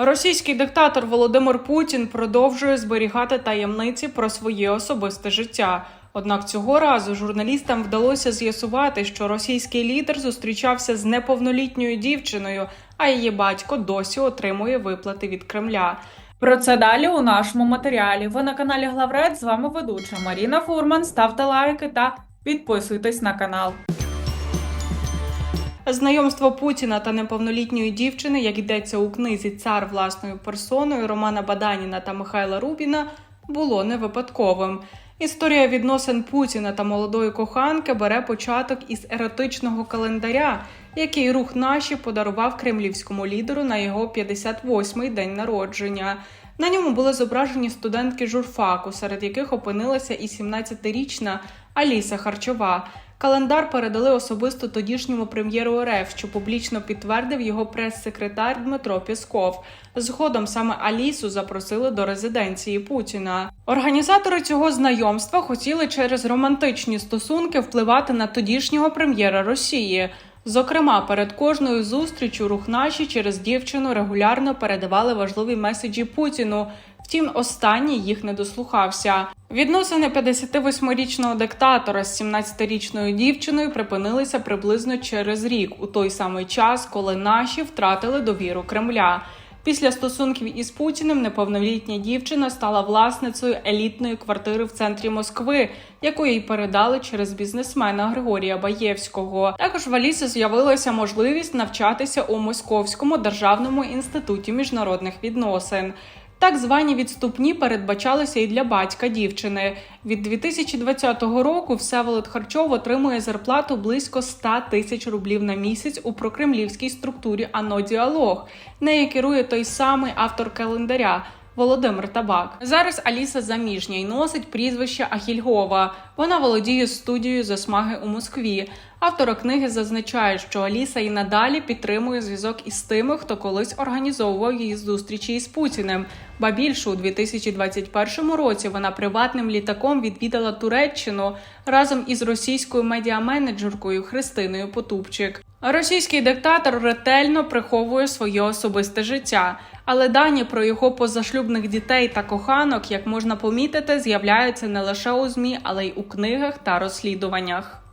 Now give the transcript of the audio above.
Російський диктатор Володимир Путін продовжує зберігати таємниці про своє особисте життя. Однак цього разу журналістам вдалося з'ясувати, що російський лідер зустрічався з неповнолітньою дівчиною, а її батько досі отримує виплати від Кремля. Про це далі у нашому матеріалі. Ви на каналі Главред. З вами ведуча Маріна Фурман. Ставте лайки та підписуйтесь на канал. Знайомство Путіна та неповнолітньої дівчини, як йдеться у книзі Цар власною персоною Романа Баданіна та Михайла Рубіна, було не випадковим. Історія відносин Путіна та молодої коханки бере початок із еротичного календаря, який рух наші подарував кремлівському лідеру на його 58-й день народження. На ньому були зображені студентки журфаку, серед яких опинилася і 17-річна Аліса Харчова. Календар передали особисто тодішньому прем'єру РФ, що публічно підтвердив його прес-секретар Дмитро Пєсков. Згодом саме Алісу запросили до резиденції Путіна. Організатори цього знайомства хотіли через романтичні стосунки впливати на тодішнього прем'єра Росії. Зокрема, перед кожною зустрічю рух наші через дівчину регулярно передавали важливі меседжі Путіну. Втім, останній їх не дослухався. Відносини 58-річного диктатора з 17-річною дівчиною припинилися приблизно через рік, у той самий час, коли наші втратили довіру Кремля. Після стосунків із Путіним неповнолітня дівчина стала власницею елітної квартири в центрі Москви, яку їй передали через бізнесмена Григорія Баєвського. Також в Алісі з'явилася можливість навчатися у Московському державному інституті міжнародних відносин. Так звані відступні передбачалися і для батька дівчини. Від 2020 року Всеволод Харчов отримує зарплату близько 100 тисяч рублів на місяць у прокремлівській структурі АНО Діалог. Нею керує той самий автор календаря. Володимир Табак зараз Аліса заміжня і носить прізвище Ахільгова. Вона володіє студією засмаги у Москві. Автори книги зазначають, що Аліса і надалі підтримує зв'язок із тими, хто колись організовував її зустрічі із Путіним. Ба більше у 2021 році вона приватним літаком відвідала Туреччину разом із російською медіаменеджеркою Христиною Потупчик. Російський диктатор ретельно приховує своє особисте життя, але дані про його позашлюбних дітей та коханок, як можна помітити, з'являються не лише у змі, але й у книгах та розслідуваннях.